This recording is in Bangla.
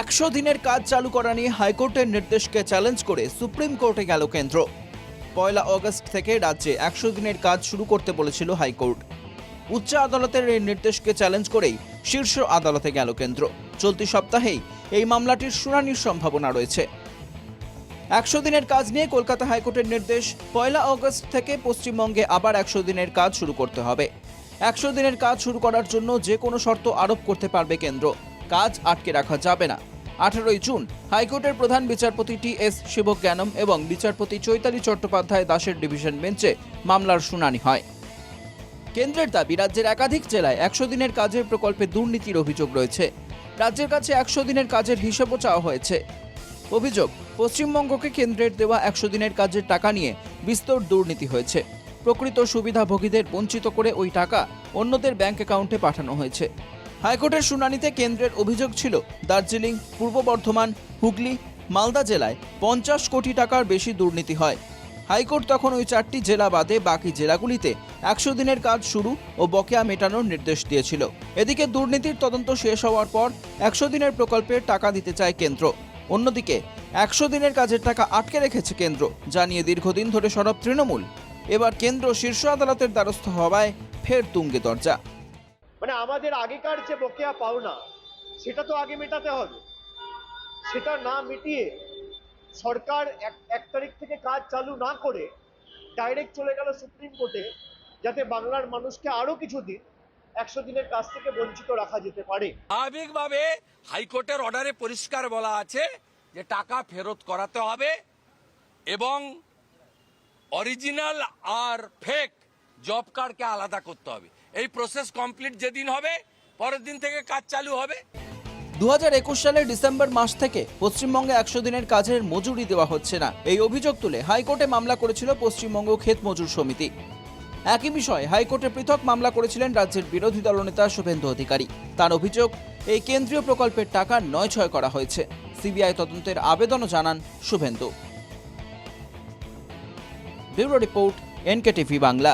একশো দিনের কাজ চালু করা নিয়ে হাইকোর্টের নির্দেশকে চ্যালেঞ্জ করে সুপ্রিম কোর্টে গেল কেন্দ্র। পয়লা অগস্ট থেকে রাজ্যে একশো দিনের কাজ শুরু করতে বলেছিল হাইকোর্ট। উচ্চ আদালতের এই নির্দেশকে চ্যালেঞ্জ করেই শীর্ষ আদালতে গেল কেন্দ্র। চলতি সপ্তাহেই এই মামলাটির শুনানির সম্ভাবনা রয়েছে। একশো দিনের কাজ নিয়ে কলকাতা হাইকোর্টের নির্দেশ, পয়লা অগস্ট থেকে পশ্চিমবঙ্গে আবার একশো দিনের কাজ শুরু করতে হবে। একশো দিনের কাজ শুরু করার জন্য যে কোনো শর্ত আরোপ করতে পারবে কেন্দ্র। কাজ আটকে রাখা যাবে না। আঠারোই জুন, হাইকোর্টের প্রধান বিচারপতি টি এস শিবজ্ঞানম এবং বিচারপতি চৈতালি চট্টোপাধ্যায় দাসের ডিভিশন বেঞ্চে মামলার শুনানি হয়। কেন্দ্রের দাবি, রাজ্যের একাধিক জেলায় একশো দিনের কাজের প্রকল্পে দুর্নীতির অভিযোগ রয়েছে। রাজ্যের কাছে একশো দিনের কাজের হিসেবও চাওয়া হয়েছে। অভিযোগ, পশ্চিমবঙ্গকে কেন্দ্রের দেওয়া একশো দিনের কাজের টাকা নিয়ে বিস্তর দুর্নীতি হয়েছে। প্রকৃত সুবিধাভোগীদের বঞ্চিত করে ওই টাকা অন্যদের ব্যাংক অ্যাকাউন্টে পাঠানো হয়েছে। হাইকোর্টের শুনানিতে কেন্দ্রের অভিযোগ ছিল, দার্জিলিং, পূর্ব বর্ধমান, হুগলি, মালদা জেলায় পঞ্চাশ কোটি টাকার বেশি দুর্নীতি হয়। হাইকোর্ট তখন ওই চারটি জেলা বাদে বাকি জেলাগুলিতে একশো দিনের কাজ শুরু ও বকেয়া মেটানোর নির্দেশ দিয়েছিল। এদিকে দুর্নীতির তদন্ত শেষ হওয়ার পর একশো দিনের প্রকল্পে টাকা দিতে চায় কেন্দ্র। অন্যদিকে একশো দিনের কাজের টাকা আটকে রেখেছে কেন্দ্র, জানিয়ে দীর্ঘদিন ধরে সরব তৃণমূল। এবার কেন্দ্র শীর্ষ আদালতের দ্বারস্থ হওয়ায় ফের তুঙ্গে দরজা। মানে আমাদের আগেকার যে বকেয়া পাওনা, সেটা তো আগে মেটাতে হবে। সেটা না মিটিয়ে সরকার এক এক তারিখ থেকে কাজ চালু না করে ডাইরেক্ট চলে গেল সুপ্রিম কোর্টে, যাতে বাংলার মানুষকে আরও কিছু দিন একশো দিনের কাজ থেকে বঞ্চিত রাখা যেতে পারে। স্বাভাবিকভাবে হাইকোর্টের অর্ডারে পরিষ্কার বলা আছে যে টাকা ফেরত করাতে হবে এবং অরিজিনাল আর ফেক জব কার্ডকে আলাদা করতে হবে। এই প্রসেস কমপ্লিট যেদিন হবে, পরের দিন থেকে কাজ চালু হবে। দু হাজার একুশ সালের ডিসেম্বর মাস থেকে পশ্চিমবঙ্গে একশো দিনের কাজের মজুরি দেওয়া হচ্ছে না। এই অভিযোগ তুলে হাইকোর্টে মামলা করেছিল পশ্চিমবঙ্গ ক্ষেত মজুর সমিতি। একই বিষয়ে হাইকোর্টে পৃথক মামলা করেছিলেন রাজ্যের বিরোধী দলনেতা শুভেন্দু অধিকারী। তার অভিযোগ, এই কেন্দ্রীয় প্রকল্পের টাকা নয় ছয় করা হয়েছে। সিবিআই তদন্তের আবেদনও জানান Suvendu. Bureau report, NKTV Bangla.